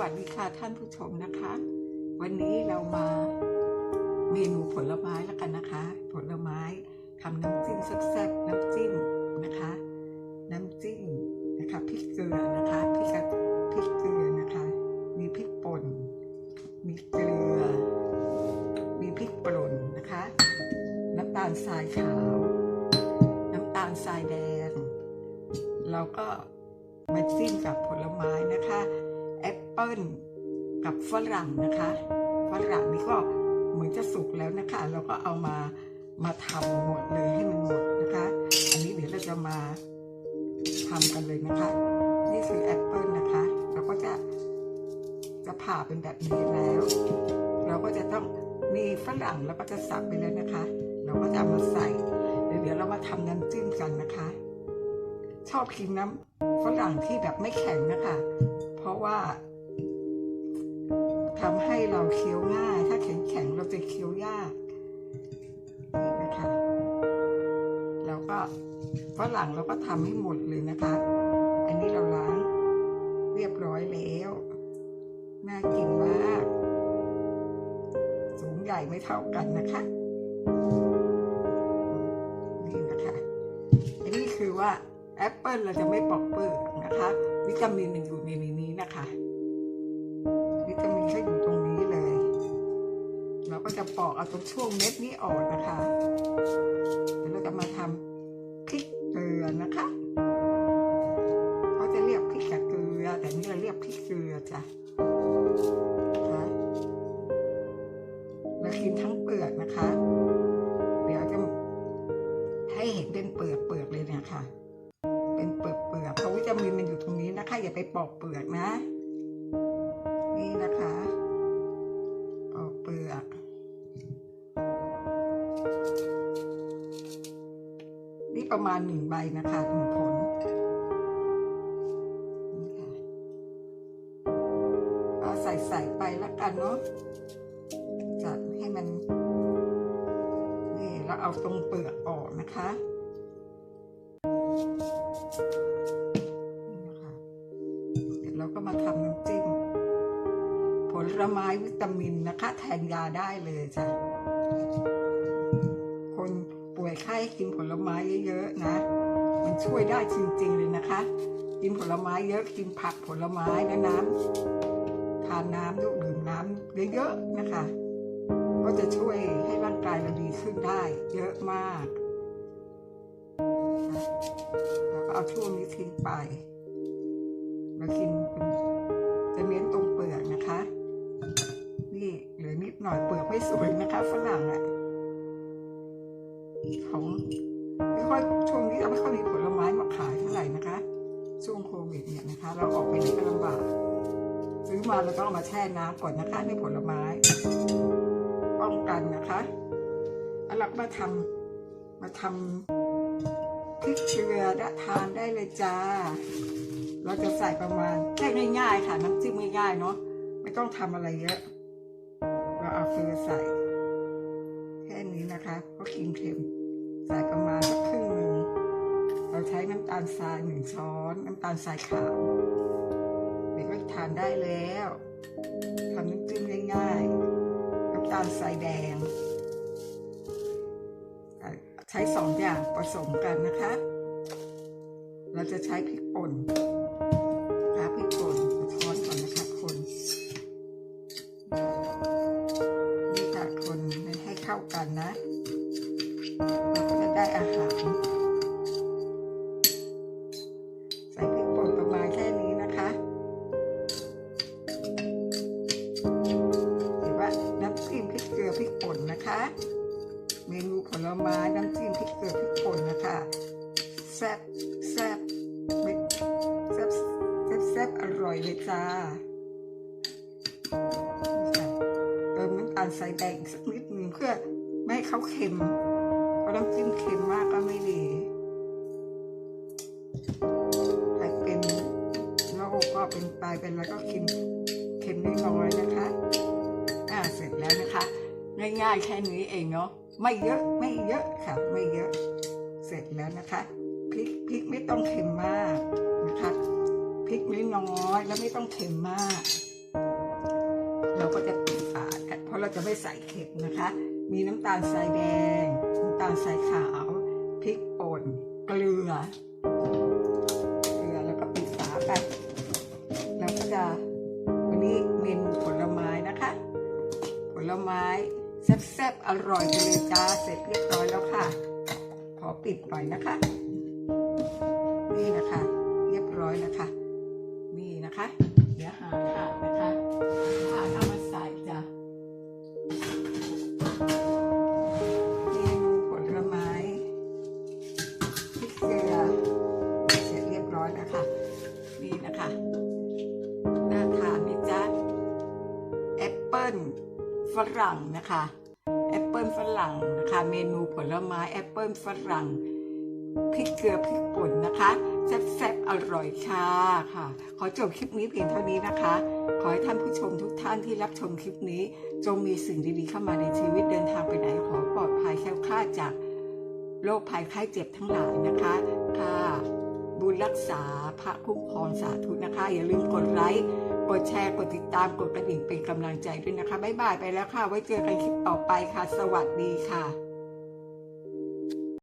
วัสดีค่ะท่านผู้ชมนะคะ วันนี้เรามาเมนูผลไม้แล้วกันนะคะ ผลไม้ทำน้ำจิ้มแซ่บๆน้ำจิ้มนะคะ น้ำจิ้มนะคะพริกเกลือนะคะพริกกระพริกเกลือนะคะ มีพริกป่น มีเกลือ มีพริกป่นนะคะ น้ำตาลทรายขาว น้ำตาลทรายแดงเราก็มาจิ้มกับผลไม้นะคะ เปิ้ลกับฝรั่งนะคะฝรั่งนี่ก็เหมือนจะสุกแล้วนะคะ เราก็เอามามาทำหมดเลยให้มันหมดนะคะ อันนี้เดี๋ยวเราจะมาทำกันเลยนะคะ นี่คือแอปเปิ้ลนะคะ เราก็จะจะผ่าเป็นแบบนี้แล้ว เราก็จะต้องมีฝรั่งเราก็จะสับไปแล้วนะคะ เราก็จะเอามาใส่เดี๋ยวเดี๋ยวเรามาทำน้ำจิ้มกันนะคะ ชอบกินน้ำฝรั่งที่แบบไม่แข็งนะคะ เพราะว่า ทำให้เราเคี้ยวง่าย ถ้าแข็งๆเราจะเคี้ยวยากนี่นะคะแล้วก็ฝรั่งเราก็ทำให้หมดเลยนะคะ อันนี้เราล้างเรียบร้อยแล้วน่ากินมาก สูงใหญ่ไม่เท่ากันนะคะ นี่นะคะ อันนี้คือว่าแอปเปิลเราจะไม่ปอกเปลือกนะคะ วิตามินมันอยู่ในนี้นะคะ วิตามินก็อยู่ตรงนี้เลย เราก็จะปอกเอาตรงช่วงเม็ดนี้ออกนะคะเดี๋ยวเราจะมาทำพริกเกลือนะคะเขาจะเรียกพริกกับเกลือ แต่นี่เราเรียกพริกเกลือจ้ะนะคะเรากินทั้งเปลือกนะคะ เดี๋ยวจะให้เห็นเป็นเปลือกเปลือกเลยเนี่ยค่ะ เป็นเปลือกเปลือกเพราะวิตามินมันอยู่ตรงนี้นะคะ อย่าไปปอกเปลือกนะ นี่นะคะปอกเปลือก นี่ประมาณหนึ่งใบนะคะหนึ่งผลนี่ค่ะก็ใส่ใส่ไปแล้วกันเนาะจัดให้มัน นี่เราเอาตรงเปลือกออกนะคะนี่นะคะเดี๋ยวเราก็มาทำน้ำจิ้ม ลไม้วิตามินนะคะ แทนยาได้เลยจ้ะ คนป่วยไข้กินผลไม้เยอะๆนะ มันช่วยได้จริงๆเลยนะคะ กินผลไม้เยอะกินผักผลไม้และน้ำทานน้ำดื่มน้ำเยอะๆนะคะ ก็จะช่วยให้ร่างกายเราดีขึ้นได้ เยอะมากแล้วก็เอาช่วงนี้ทิ้งไปมากินเป็น หน่อยเปลือกไม่สวยนะคะฝรั่งอะ่ะของไม่ค่อยช่วงนี้เราไม่ค่อยมีผลไม้มาขายเท่าไหร่นะคะ ช่วงโควิดเนี่ยนะคะ เราออกไปไหนก็ลำบาก ซื้อมาเราต้องเอามาแช่น้ำก่อนนะคะในผลไม้ ป้องกันนะคะแล้วเราก็มาทำมาทำพริกเกลือและทานได้เลยจ้า เราจะใส่ประมาณแค่ง่ายๆค่ะน้ำจิ้มง่ายๆเนาะไม่ต้องทำอะไรเยอะ เราเอาเกลือใส่แค่นี้นะคะเพราะกินเค็มใส่ประมาณสักครึ่งหนึ่งเราใช้น้ำตาลทรายหนึ่งช้อน น้ำตาลทรายขาวเด็กก็ทานได้แล้วทำน้ำจิ้มง่ายๆน้ำตาลทรายแดง ใช้สองอย่างผสมกันนะคะ เราจะใช้พริกป่น จ้าเติมน้ำตาลใส่แดงสักนิดนึงเพื่อไม่ให้เขาเค็มเพราะน้ำจิ้มเค็มมากก็ไม่ดีใครเป็นโรคก็เป็นตายเป็นแล้วก็กินเค็มน้อยนะคะอ่าเสร็จแล้วนะคะ ง่ายๆแค่นี้เองเนาะไม่เยอะไม่เยอะค่ะ ไม่เยอะ เสร็จแล้วนะคะพริกพริกไม่ต้องเค็มมากนะคะ ริกน้อย แล้วไม่ต้องเค็มมาก เราก็จะปิดฝาเพราะเราจะไม่ใส่เค็มนะคะ มีน้ำตาลทรายแดง น้ำตาลทรายขาวพริกป่นเกลือเกลือแล้วก็ปิดฝาไปเราก็จะวันนี้เมนูผลไม้นะคะ ผลไม้แซ่บๆอร่อยไปเลยจ้าเสร็จเรียบร้อยแล้วค่ะ ขอปิดหน่อยนะคะ นี่นะคะ เรียบร้อยแล้วค่ะ นี่นะคะ เดี๋ยวหาถาดนะคะถาดเอามาใส่จ้ะเมนูผลไม้พริกเกลือเสร็จเรียบร้อยแล้วค่ะ นี่นะคะน่าทานไหมจ๊ะแอปเปิ้ลฝรั่งนะคะแอปเปิ้ลฝรั่งนะคะ เมนูผลไม้แอปเปิ้ลฝรั่ง พริกเกลือพริกป่นนะคะแซ่บๆอร่อยค่ะค่ะ ขอจบคลิปนี้เพียงเท่านี้นะคะ ขอให้ท่านผู้ชมทุกท่านที่รับชมคลิปนี้ จงมีสิ่งดีๆเข้ามาในชีวิตเดินทางไปไหนขอปลอดภัยแคล้วคลาดจากโรคภัยไข้เจ็บทั้งหลายนะคะค่ะบุญรักษาพระคุ้มครองสาธุนะคะ อย่าลืมกดไลค์กดแชร์กดติดตามกดกระดิ่งเป็นกำลังใจด้วยนะคะบ๊ายบายไปแล้วค่ะ ไว้เจอกันคลิปต่อไปค่ะ สวัสดีค่ะ